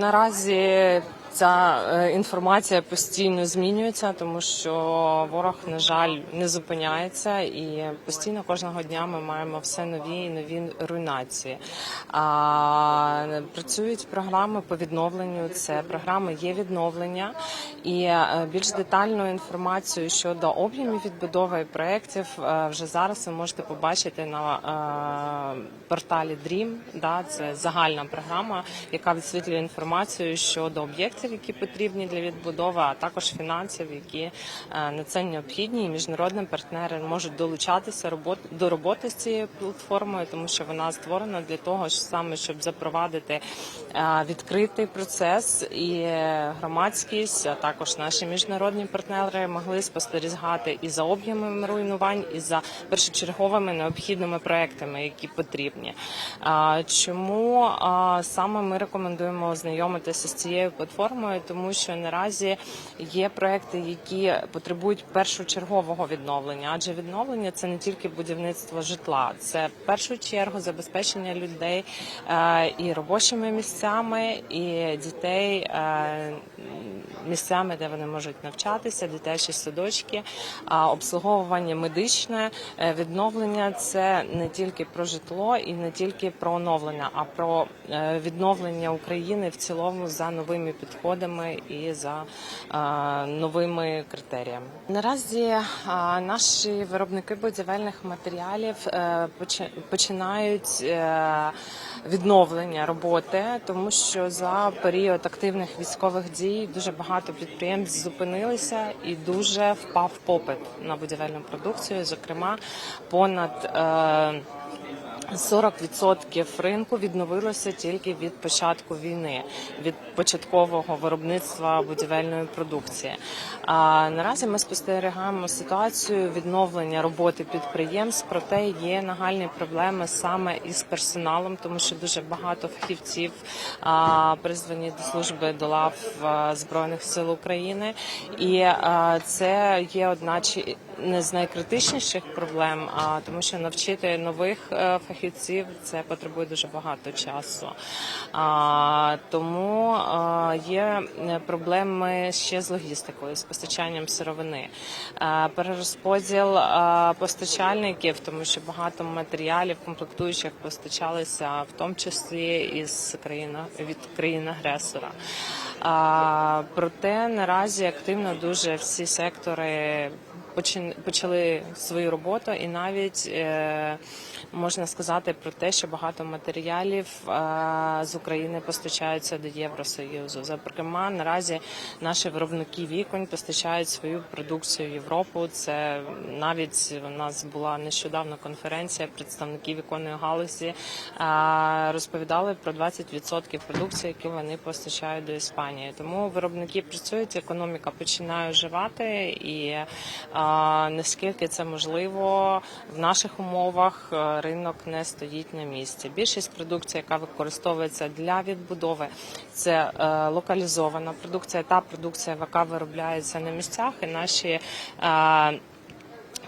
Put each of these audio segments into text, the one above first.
Наразі ця е, інформація постійно змінюється, тому що ворог, на жаль, не зупиняється, і постійно кожного дня ми маємо все нові і нові руйнації. А, працюють програми по відновленню. Це програми є відновлення, і е, більш детальну інформацію щодо об'ємів відбудови і проєктів е, вже зараз ви можете побачити на е, порталі Dream. Да, це загальна програма, яка висвітлює інформацію щодо об'єктів, які потрібні для відбудови, а також фінансів, які на це необхідні. І міжнародні партнери можуть долучатися до роботи з цією платформою, тому що вона створена для того, ж саме щоб запровадити відкритий процес і громадськість, а також наші міжнародні партнери могли спостерігати і за об'ємами руйнувань, і за першочерговими необхідними проектами, які потрібні. Чому саме ми рекомендуємо ознайомитися з цією платформою? Тому що наразі є проекти, які потребують першочергового відновлення, адже відновлення це не тільки будівництво житла, це в першу чергу забезпечення людей і робочими місцями, і дітей е, місцями, де вони можуть навчатися, дитячі садочки, обслуговування медичне, е, відновлення це не тільки про житло і не тільки про оновлення, а про е, відновлення України в цілому за новими підходами і за е, новими критеріями. Наразі наші виробники будівельних матеріалів починають відновлення роботи, тому що за період активних військових дій дуже багато підприємств зупинилися і дуже впав попит на будівельну продукцію. Зокрема, понад е, 40% ринку відновилося тільки від початку війни, від початкового виробництва будівельної продукції. А наразі ми спостерігаємо ситуацію відновлення роботи підприємств, проте є нагальні проблеми саме із персоналом, тому що дуже багато фахівців а, призвані до служби до лав збройних сил України, і а, це є одна не з найкритичніших проблем, а тому, що навчити нових е, фахівців це потребує дуже багато часу. А, тому а, є е, проблеми ще з логістикою, з постачанням сировини, А, перерозподіл а, постачальників, тому що багато матеріалів комплектуючих постачалися в тому числі із країни від країн агресора. Проте наразі активно дуже всі сектори почали свою роботу, і навіть е, можна сказати про те, що багато матеріалів е, з України постачаються до Євросоюзу. Зокрема, наразі наші виробники віконь постачають свою продукцію в Європу. Це навіть у нас була нещодавно конференція представників віконної галузі. е, Розповідали про 20% продукції, які вони постачають до Іспанії. Тому виробники працюють, економіка починає оживати і наскільки це можливо в наших умовах е, ринок не стоїть на місці. Більшість продукції, яка використовується для відбудови, це е, локалізована продукція, та продукція, яка виробляється на місцях, і наші.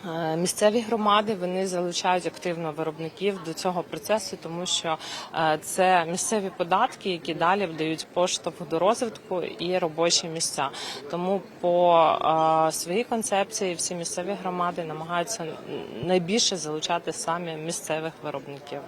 Е, Місцеві громади вони залучають активно виробників до цього процесу, тому що е, це місцеві податки, які далі вдають поштовх до розвитку і робочі місця. Тому по е, своїй концепції всі місцеві громади намагаються найбільше залучати самі місцевих виробників.